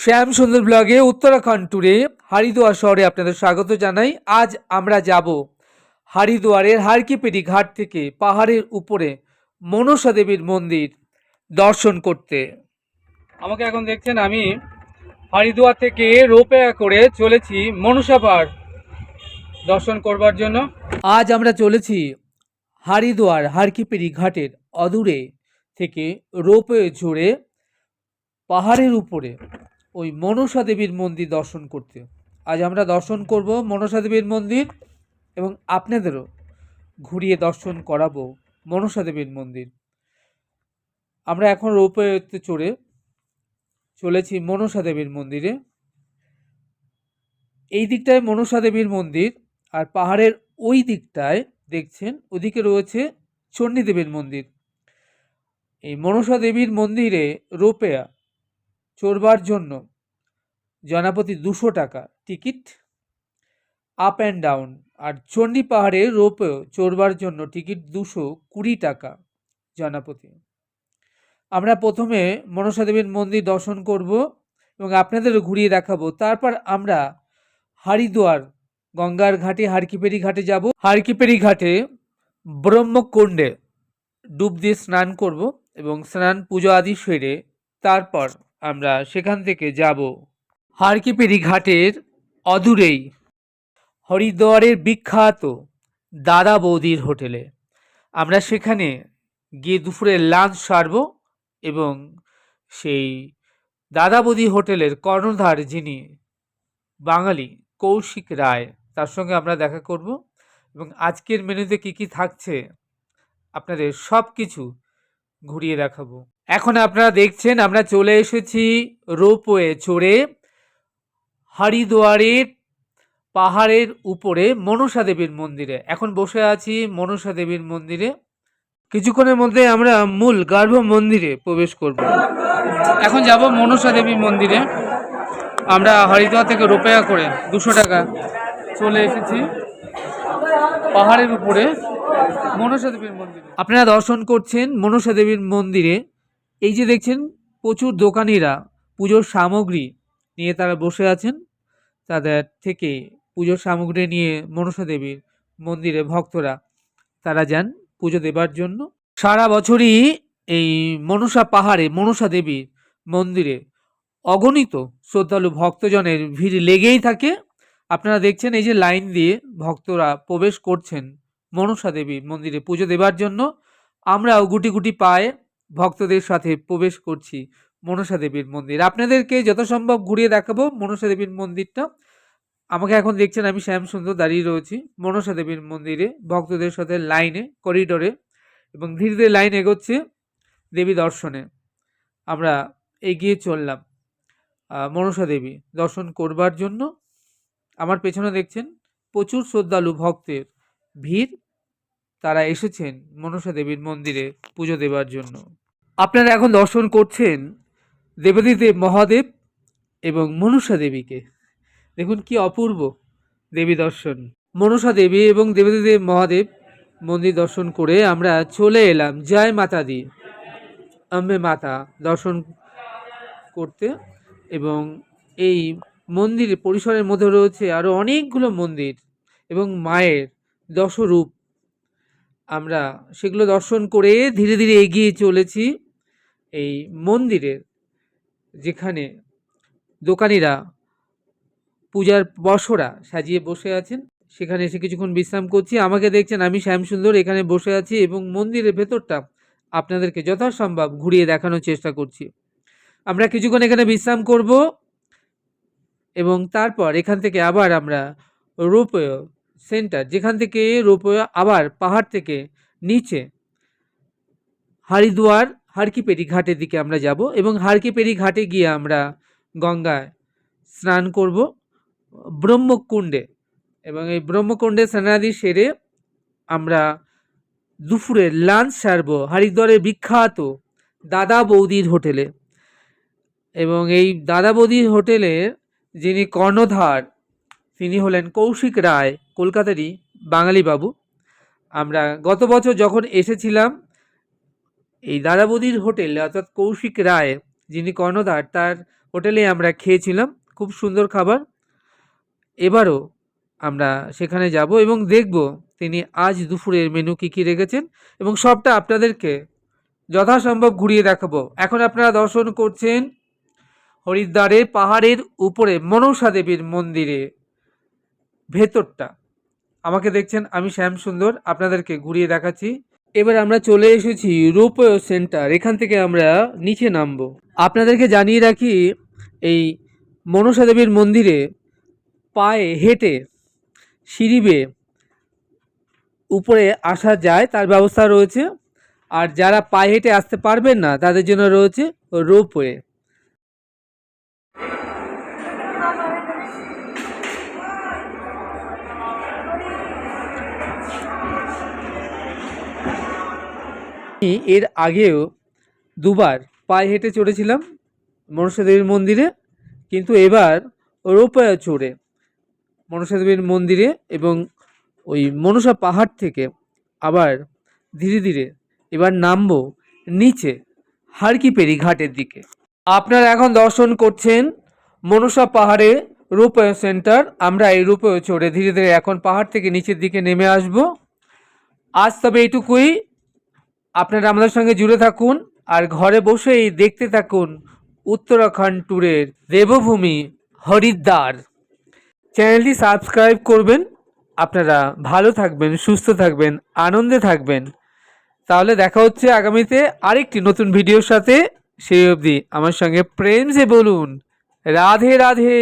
শ্যাম সুন্দর ব্লগে উত্তরাখণ্ড ট্যুরে হরিদুয়ার শহরে আপনাদের স্বাগত জানাই। আজ আমরা যাব হরিদুয়ারের হারকিপেরি ঘাট থেকে পাহাড়ের উপরে মনসা দেবীর মন্দির দর্শন করতে। আমাকে এখন দেখছেন আমি হরিদুয়ার থেকে রোপে করে চলেছি মনসা পাহাড় দর্শন করবার জন্য। আজ আমরা চলেছি হরিদুয়ার হারকিপেরি ঘাটের অদূরে থেকে রোপে ঝরে পাহাড়ের উপরে। ওই মনসা দেবীর মন্দির দর্শন করতে। আজ আমরা দর্শন করব মনসা দেবীর মন্দির এবং আপনাদেরও ঘুরিয়ে দর্শন করাবো মনসা দেবীর মন্দির। আমরা এখন রোপওয়েতে চড়ে চলেছি মনসা দেবীর মন্দিরে। এই দিকটায় মনসা দেবীর মন্দির আর পাহাড়ের ওই দিকটায় দেখছেন, ওদিকে রয়েছে চণ্ডী দেবীর মন্দির। এই মনসা দেবীর মন্দিরে রোপেয়া চড়বার জন্য জনাপতি দুশো টাকা টিকিট আপ অ্যান্ড ডাউন আর চণ্ডী পাহাড়ে রোপেও চড়বার জন্য টিকিট দুশো কুড়ি টাকা জনাপতি। আমরা প্রথমে মনসা দেবীর মন্দির দর্শন করব এবং আপনাদেরও ঘুরিয়ে দেখাবো। তারপর আমরা হরিদ্বার, গঙ্গার ঘাটে, হারকিপেরি ঘাটে যাব। হারকিপেরি ঘাটে ব্রহ্মকুণ্ডে ডুব দিয়ে স্নান করব এবং স্নান, পুজো আদি সেরে তারপর আমরা সেখান থেকে যাব। হারকিপেরি ঘাটের অদূরেই, হরিদ্বারের বিখ্যাত দাদা বৌদির হোটেলে। আমরা সেখানে গিয়ে দুপুরে লাঞ্চ সারব এবং সেই দাদা বৌদি হোটেলের কর্ণধার যিনি বাঙালি কৌশিক রায়, তার সঙ্গে আমরা দেখা করব এবং আজকের মেনুতে কি কি থাকছে আপনাদের সব কিছু ঘুরিয়ে দেখাবো। এখন আপনারা দেখছেন, আমরা চলে এসেছি রোপওয়ে চড়ে হরিদ্বারের পাহাড়ের উপরে মনসা দেবীর মন্দিরে। এখন বসে আছি মনসা দেবীর মন্দিরে। কিছুক্ষণের মধ্যে আমরা মূল গার্ভ মন্দিরে প্রবেশ করব। এখন যাব মনসা দেবী মন্দিরে। আমরা হরিদ্বার থেকে রোপেয়া করে দুশো টাকা চলে এসেছি পাহাড়ের উপরে মনসা দেবীর মন্দিরে। আপনারা দর্শন করছেন মনসা দেবীর মন্দিরে। এই যে দেখছেন, প্রচুর দোকানিরা পুজোর সামগ্রী নিয়ে তারা বসে আছেন। তাদের থেকে পুজোর সামগ্রী নিয়ে মনসা দেবীর মন্দিরে ভক্তরা তারা যান পুজো দেবার জন্য। সারা বছরই এই মনসা পাহাড়ে, মনসা দেবীর মন্দিরে অগণিত শ্রদ্ধালু ভক্তজনের ভিড় লেগেই থাকে। আপনারা দেখছেন এই যে লাইন দিয়ে ভক্তরা প্রবেশ করছেন মনসা দেবীর মন্দিরে পুজো দেবার জন্য। আমরাও গুটি গুটি পায়ে ভক্তদের সাথে প্রবেশ করছি মনসা দেবীর মন্দির। আপনাদেরকে যত সম্ভব ঘুরিয়ে দেখাবো মনসা দেবীর মন্দিরটা। আমাকে এখন দেখছেন আমি শ্যাম সুন্দর দাঁড়িয়ে রয়েছি মনসা দেবীর মন্দিরে ভক্তদের সাথে লাইনে, করিডোরে এবং ধীরে ধীরে লাইন এগোচ্ছে দেবী দর্শনে। আমরা এগিয়ে চললাম। মনসা দেবী দর্শন করবার জন্য আমার পেছনে দেখছেন প্রচুর শ্রদ্ধালু ভক্তের ভিড়। তারা এসেছেন মনসা দেবীর মন্দিরে পুজো দেবার জন্য। আপনারা এখন দর্শন করছেন দেবাদিদেব মহাদেব এবং মনসা দেবীকে। দেখুন কি অপূর্ব দেবী দর্শন। মনসা দেবী এবং দেবাদিদেব মহাদেব মন্দির দর্শন করে আমরা চলে এলাম। জয় মাতা দি আম্বে মাতা দর্শন করতে এবং এই মন্দির পরিসরের মধ্যে রয়েছে আরও অনেকগুলো মন্দির এবং মায়ের দশরূপ। আমরা সেগুলো দর্শন করে ধীরে ধীরে এগিয়ে চলেছি। এই মন্দিরের যেখানে দোকানিরা পূজার বসরা সাজিয়ে বসে আছেন, সেখানে এসে কিছুক্ষণ বিশ্রাম করছি। আমাকে দেখছেন আমি শ্যামসুন্দর এখানে বসে আছি এবং মন্দিরের ভেতরটা আপনাদেরকে যথাসম্ভব ঘুরিয়ে দেখানোর চেষ্টা করছি। আমরা কিছুক্ষণ এখানে বিশ্রাম করব এবং তারপর এখান থেকে আবার আমরা রোপওয়ে সেন্টার, যেখান থেকে রোপওয়ে আবার পাহাড় থেকে নিচে হরিদ্বার হারকিপেরি ঘাটের দিকে আমরা যাব এবং হারকিপেরি ঘাটে গিয়ে আমরা গঙ্গায় স্নান করব ব্রহ্মকুণ্ডে। এবং এই ব্রহ্মকুণ্ডে স্নানাদি সেরে আমরা দুপুরে লাঞ্চ সারবো হরিদ্বারের বিখ্যাত দাদা বৌদির হোটেলে। এবং এই দাদা বৌদির হোটেলের যিনি কর্ণধার, তিনি হলেন কৌশিক রায়, কলকাতারই বাঙালি বাবু আমরা গত বছর যখন এসেছিলাম এই দাদা বৌদির হোটেল, অর্থাৎ কৌশিক রায়, যিনি কর্ণধার, তার হোটেলে আমরা খেয়েছিলাম, খুব সুন্দর খাবার। এবারও আমরা সেখানে যাব এবং দেখব তিনি আজ দুপুরের মেনু কী কী রেখেছেন এবং সবটা আপনাদেরকে যথাসম্ভব ঘুরিয়ে দেখাবো। এখন আপনারা দর্শন করছেন হরিদ্বারের পাহাড়ের উপরে মনসা দেবীর মন্দিরে ভেতরটা। আমাকে দেখছেন আমি শ্যাম সুন্দর আপনাদেরকে ঘুরিয়ে দেখাচ্ছি। এবার আমরা চলে এসেছি রোপওয়ে সেন্টার, এখান থেকে আমরা নিচে নামবো। আপনাদেরকে জানিয়ে রাখি, এই মনসা দেবীর মন্দিরে পায়ে হেঁটে সিঁড়ি বেয়ে উপরে আসা যায়, তার ব্যবস্থা রয়েছে। আর যারা পায়ে হেঁটে আসতে পারবেন না, তাদের জন্য রয়েছে রোপওয়ে। এর আগেও দুবার পায়ে হেঁটে চড়েছিলাম মনসা দেবীর মন্দিরে, কিন্তু এবার রোপওয়ে চড়ে মনসা দেবীর মন্দিরে এবং ওই মনসা পাহাড় থেকে আবার ধীরে ধীরে এবার নামবো নিচে হারকিপেরি ঘাটের দিকে। আপনারা এখন দর্শন করছেন মনসা পাহাড়ে রূপয় সেন্টার। আমরা এই রূপয় চড়ে ধীরে ধীরে এখন পাহাড় থেকে নিচের দিকে নেমে আসব। আজ তবে এইটুকুই আপনারা আমাদের সঙ্গে জুড়ে থাকুন আর ঘরে বসেই দেখতে থাকুন উত্তরাখণ্ড ট্যুরের দেবভূমি হরিদ্বার। চ্যানেলটি সাবস্ক্রাইব করবেন, আপনারা ভালো থাকবেন, সুস্থ থাকবেন, আনন্দে থাকবেন। তাহলে দেখা হচ্ছে আগামীতে আরেকটি নতুন ভিডিওর সাথে। সেই অবধি আমার সঙ্গে প্রেম সে বলুন, রাধে রাধে।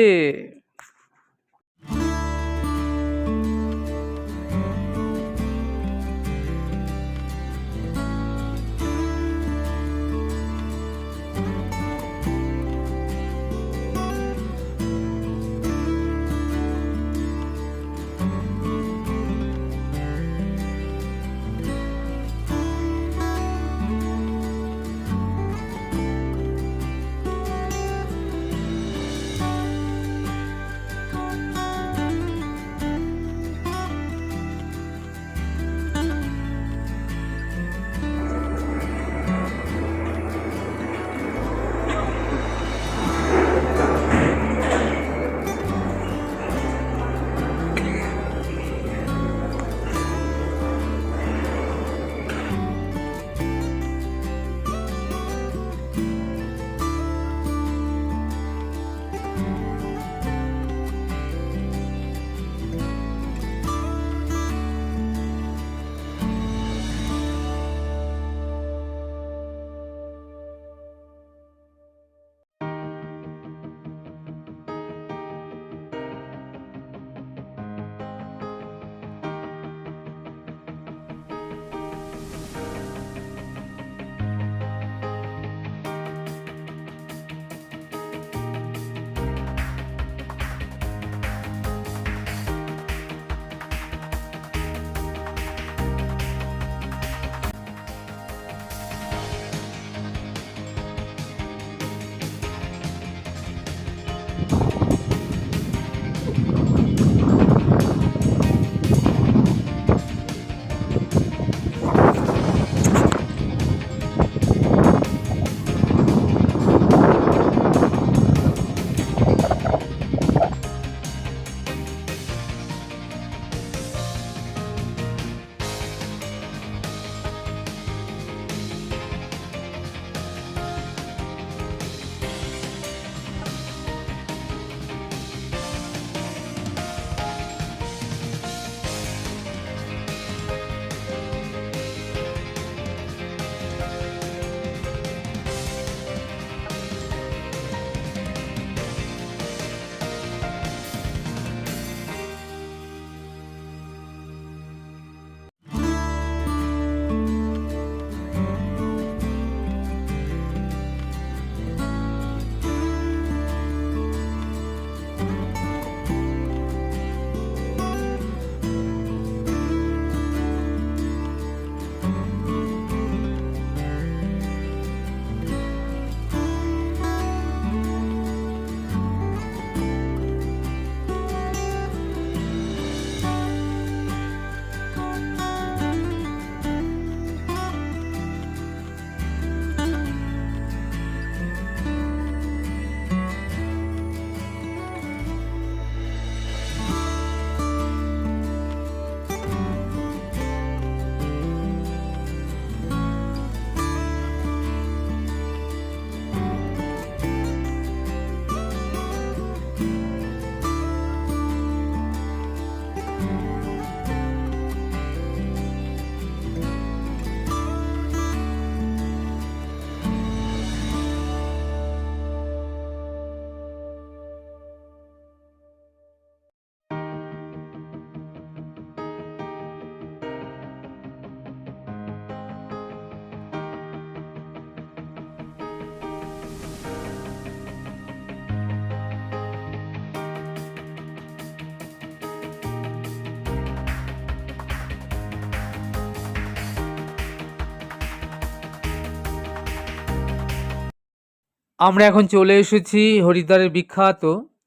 আমরা এখন চলে এসেছি হরিদ্বারের বিখ্যাত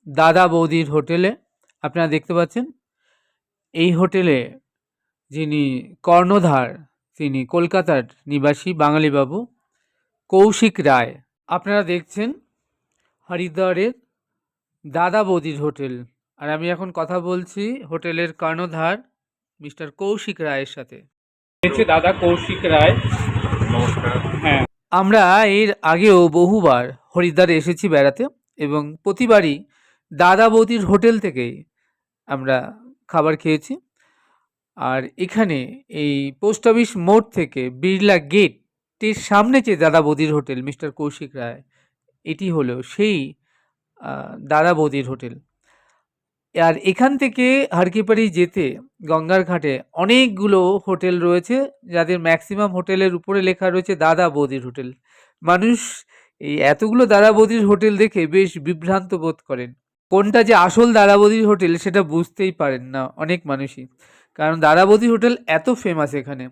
দাদা বৌদির হোটেলে। আপনারা দেখতে পাচ্ছেন এই হোটেলে যিনি কর্ণধার তিনি কলকাতার নিবাসী বাঙালি বাবু কৌশিক রায়। আপনারা দেখছেন হরিদ্বারের দাদা বৌদির হোটেল। আর আমি এখন কথা বলছি হোটেলের কর্ণধার মিস্টার কৌশিক রায়ের সাথে। দাদা কৌশিক রায়। নমস্কার। হ্যাঁ। আমরা এর আগেও বহুবার হরিদ্বারে এসেছি বেড়াতে এবং প্রতিবারই দাদা বৌদির হোটেল থেকেই আমরা খাবার খেয়েছি। আর এখানে এই পোস্ট অফিস মোড় থেকে বিড়লা গেটের সামনে যে দাদা বৌদির হোটেল, মিস্টার কৌশিক রায়, এটি হলো সেই দাদা বৌদির হোটেল। আর এখান থেকে হারকিপাড়ি যেতে গঙ্গার ঘাটে অনেকগুলো হোটেল রয়েছে, যাদের ম্যাক্সিমাম হোটেলের উপরে লেখা রয়েছে দাদা বৌদির হোটেল। মানুষ এই এতগুলো দাদা বৌদির হোটেল দেখে বেশ বিভ্রান্ত বোধ করেন। কোনটা যে আসল দাদা বৌদির হোটেল সেটা বুঝতেই পারেন না অনেক মানুষই, কারণ দাদা বৌদির হোটেল এত ফেমাস এখানে।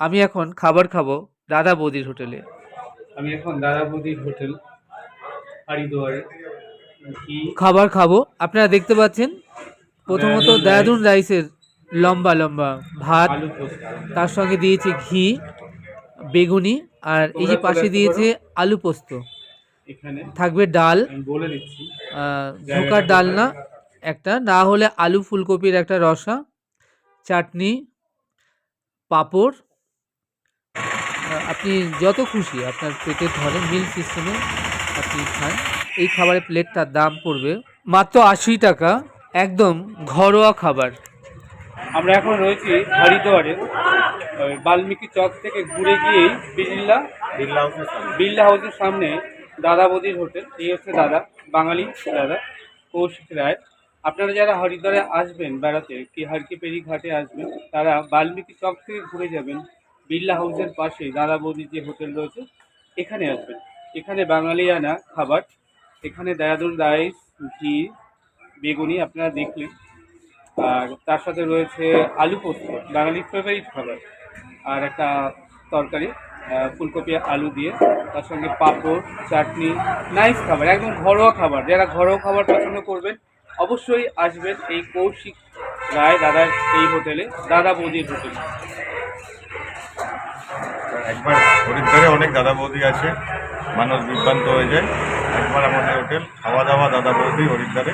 আমি এখন খাবার খাব দাদা বৌদির হোটেলে। আমি এখন দাদা বৌদির হোটেল, হরিদুয়ারে। খাবার খাব। আপনারা দেখতে পাচ্ছেন প্রথমত দেরাদুন রাইসের লম্বা লম্বা ভাত। তার সঙ্গে দিয়েছে ঘি বেগুনি আর এই যে পাশে দিয়েছে আলু পোস্ত। থাকবে ডাল। আহ, ঝোকার ডালনা একটা। না হলে আলু ফুলকপির একটা রসা চাটনি পাঁপড়। আপনি যত খুশি আপনার পেটে ধরে মিল সিস্টেমে আপনি খান। এই খাবারের প্লেটটার দাম পড়বে মাত্র আশি টাকা একদম ঘরোয়া খাবার। আমরা এখন রয়েছি হরিদ্বারে বাল্মীকি চক থেকে ঘুরে গিয়েই বিড়লা বিড়লা হাউসের সামনে। হাউসের সামনে দাদা বৌদির হোটেল এই হচ্ছে দাদা বাঙালি দাদা কৌশিক রায়। আপনারা যারা হরিদ্বারে আসবেন বেড়াতে কি হারকিপেরি ঘাটে আসবেন তারা বাল্মীকি চক থেকে ঘুরে যাবেন বিড়লা হাউসের পাশে দাদা বৌদির যে হোটেল রয়েছে এখানে আসবেন। এখানে বাঙালিয়ানা খাবার এখানে দেরাদুন রাইস ঘি, বেগুনি আপনারা দেখলেন। আর তার সাথে রয়েছে আলু পোস্ত, বাঙালির ফেভারিট খাবার। আর একটা তরকারি ফুলকপি আলু দিয়ে। তার সঙ্গে পাঁপড়, চাটনি নাইস খাবার, একদম ঘরোয়া খাবার। যারা ঘরোয়া খাবার পছন্দ করবেন, অবশ্যই আসবেন এই কৌশিক রায় দাদার এই হোটেলে, দাদা বৌদির হোটেলে। একবার হরিদ্বারে অনেক দাদা বৌদি আছে, মানুষ বিভ্রান্ত হয়ে যায়। একবার আমাদের হোটেল খাওয়া দাওয়া দাদা বৌদি হরিদ্বারে।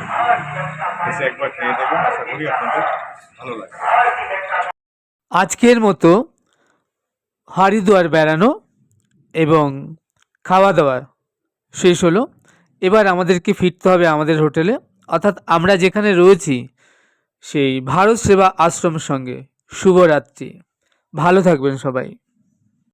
এসে একবার খেয়ে দেখুন, আশা করি আপনাদের ভালো লাগবে। আজকের মতো হরিদ্বার বেড়ানো এবং খাওয়া দাওয়া শেষ হলো। এবার আমাদেরকে ফিরতে হবে আমাদের হোটেলে। অর্থাৎ আমরা যেখানে রয়েছি, সেই ভারত সেবা আশ্রমের সঙ্গে। শুভরাত্রি। ভালো থাকবেন সবাই।